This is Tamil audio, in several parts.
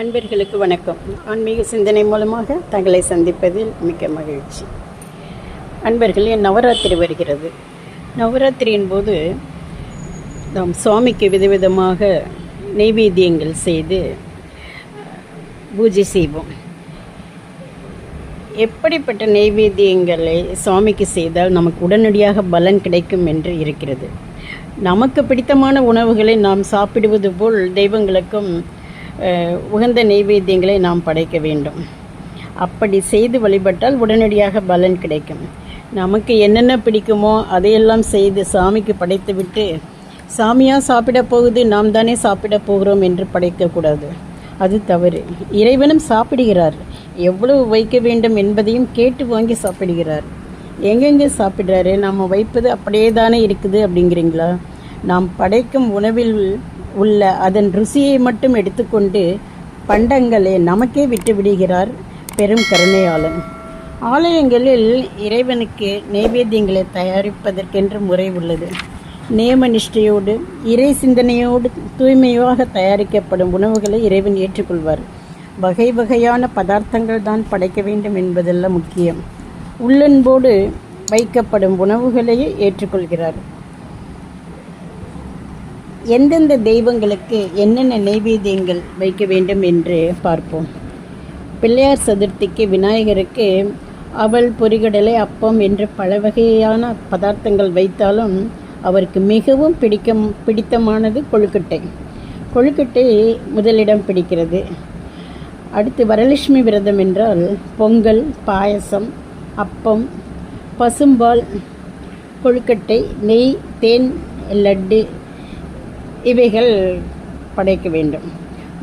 அன்பர்களுக்கு வணக்கம். ஆன்மீக சிந்தனை மூலமாக தங்களை சந்திப்பதில் மிக்க மகிழ்ச்சி. அன்பர்களே நவராத்திரி வருகிறது. நவராத்திரியின் போது நாம் சுவாமிக்கு விதவிதமாக நெய்வேத்தியங்கள் செய்து பூஜை செய்வோம். எப்படிப்பட்ட நெய்வேத்தியங்களை சுவாமிக்கு செய்தால் நமக்கு உடனடியாக பலன் கிடைக்கும் என்று இருக்கிறது. நமக்கு பிடித்தமான உணவுகளை நாம் சாப்பிடுவது போல் தெய்வங்களுக்கும் உகந்த நெய்வேத்தியங்களை நாம் படைக்க வேண்டும். அப்படி செய்து வழிபட்டால் உடனடியாக பலன் கிடைக்கும். நமக்கு என்னென்ன பிடிக்குமோ அதையெல்லாம் செய்து சாமிக்கு படைத்துவிட்டு சாமியாக சாப்பிட போகுது நாம் தானே சாப்பிட போகிறோம் என்று படைக்கக்கூடாது அது தவறு. இறைவனும் சாப்பிடுகிறார். எவ்வளவு வைக்க வேண்டும் என்பதையும் கேட்டு வாங்கி சாப்பிடுகிறார். எங்கெங்கே சாப்பிட்றாரு? நம்ம வைப்பது அப்படியே தானே இருக்குது அப்படிங்கிறீங்களா? நாம் படைக்கும் உணவில் உள்ள அதன் ருசியை மட்டும் எடுத்துக்கொண்டு பண்டங்களை நமக்கே விட்டு விடுகிறார் பெரும் கருணையாளன். ஆலயங்களில் இறைவனுக்கு நைவேத்தியங்களை தயாரிப்பதற்கென்று முறை உள்ளது. நேம நிஷ்டையோடு இறை சிந்தனையோடு தூய்மையாக தயாரிக்கப்படும் உணவுகளை இறைவன் ஏற்றுக்கொள்வார். வகை வகையான பதார்த்தங்கள் தான் படைக்க வேண்டும் என்பதல்ல முக்கியம். உள்ளன்போடு வைக்கப்படும் உணவுகளையே ஏற்றுக்கொள்கிறார். எந்தெந்த தெய்வங்களுக்கு என்னென்ன நெய்வேத்தியங்கள் வைக்க வேண்டும் என்று பார்ப்போம். பிள்ளையார் சதுர்த்திக்கு விநாயகருக்கு அவள் பொரிகடலை அப்பம் என்று பல வகையான பதார்த்தங்கள் வைத்தாலும் அவருக்கு மிகவும் பிடிக்கும் பிடித்தமானது கொழுக்கட்டை. கொழுக்கட்டை முதலிடம் பிடிக்கிறது. அடுத்து வரலட்சுமி விரதம் என்றால் பொங்கல் பாயசம் அப்பம் பசும்பால் கொழுக்கட்டை நெய் தேன் லட்டு இவைகள் படைக்க வேண்டும்.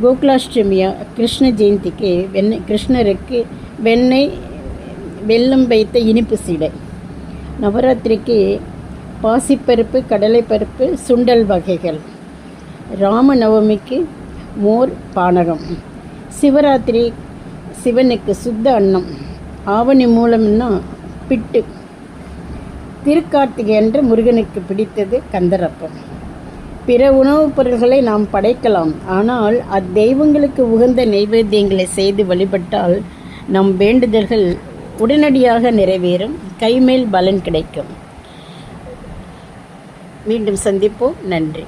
கோகுலாஷ்டமியா கிருஷ்ண ஜெயந்திக்கு வெண்ணெய் கிருஷ்ணருக்கு வெண்ணெய் வெல்லம் வைத்த இனிப்பு சீடை. நவராத்திரிக்கு பாசிப்பருப்பு கடலைப்பருப்பு சுண்டல் வகைகள். ராம நவமிக்கு மோர் பானகம். சிவராத்திரி சிவனுக்கு சுத்த அன்னம். ஆவணி மூலம்னா பிட்டு. திருக்கார்த்திகை அன்று முருகனுக்கு பிடித்தது கந்தரப்பம். பிற உணவுப் பொருள்களை நாம் படைக்கலாம். ஆனால் அத்தெய்வங்களுக்கு உகந்த நைவேத்தியங்களை செய்து வழிபட்டால் நம் வேண்டுதல்கள் உடனடியாக நிறைவேறும். கைமேல் பலன் கிடைக்கும். மீண்டும் சந்திப்போம். நன்றி.